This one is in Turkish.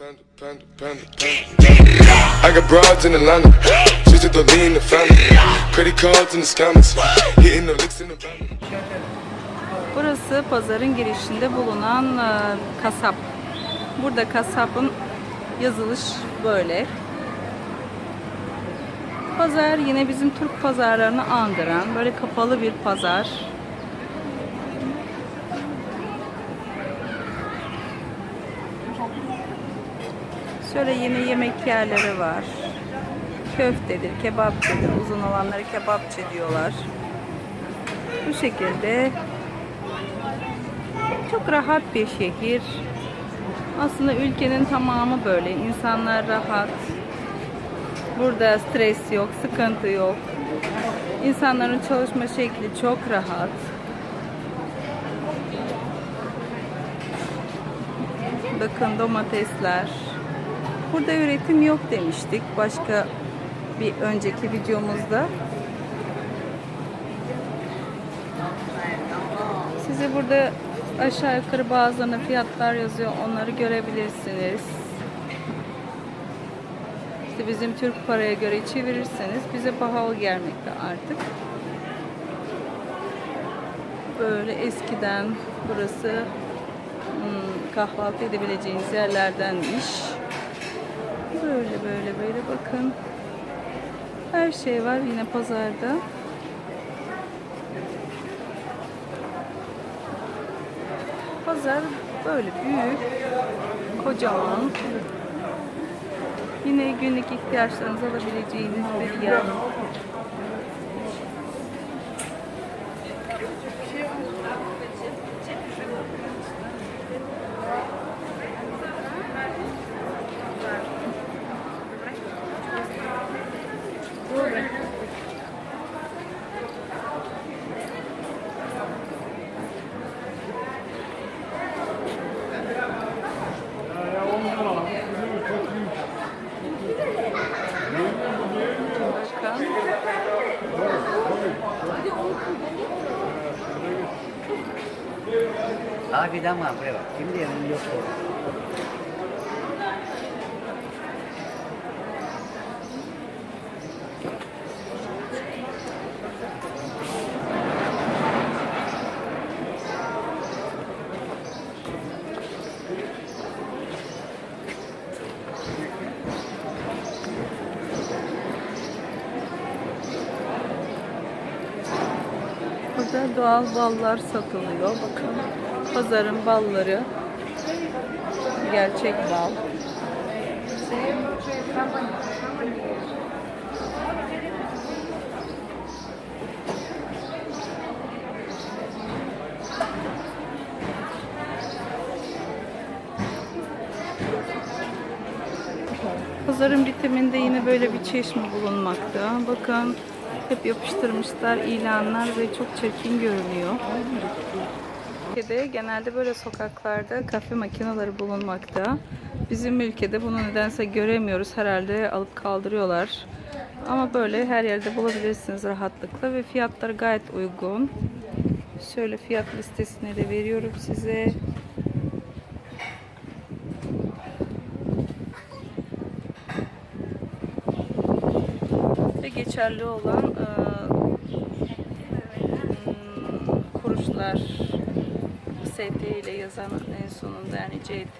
I got broads in Atlanta. She's at the lean, the family. Credit cards in the scammers. Hitting the licks in the van. Burası pazarın girişinde bulunan e, kasap. Burada kasapın yazılış böyle. Pazar yine bizim Türk pazarlarını andıran böyle kapalı bir pazar. Şöyle yine yemek yerleri var. Köftedir, kebapçıdır. Uzun olanları kebapçı diyorlar. Bu şekilde çok rahat bir şehir. Aslında ülkenin tamamı böyle. İnsanlar rahat. Burada stres yok, sıkıntı yok. İnsanların çalışma şekli çok rahat. Bakın domatesler. Burada üretim yok demiştik başka bir önceki videomuzda. Size burada aşağı yukarı bazılarına fiyatlar yazıyor. Onları görebilirsiniz. İşte bizim Türk paraya göre çevirirseniz bize pahalı gelmekte artık. Böyle eskiden burası hmm, kahvaltı edebileceğiniz yerlerdenmiş. Böyle böyle böyle bakın. Her şey var yine pazarda. Pazar böyle büyük, kocaman. Yine günlük ihtiyaçlarınızı alabileceğiniz bir yer. Bakın. Abi dama prueba. Şimdi yanım yok. Burada doğal ballar satılıyor. Bakın pazarın balları. Gerçek bal. Pazarın bitiminde yine böyle bir çeşme bulunmakta. Bakın hep yapıştırmışlar ilanlar ve çok çirkin görünüyor. Ülkede genelde böyle sokaklarda kafe makineleri bulunmakta. Bizim ülkede bunu nedense göremiyoruz. Herhalde alıp kaldırıyorlar. Ama böyle her yerde bulabilirsiniz rahatlıkla ve fiyatları gayet uygun. Şöyle fiyat listesini de veriyorum size. ve geçerli olan kuruşlar ST ile yazan en sonunda yani CT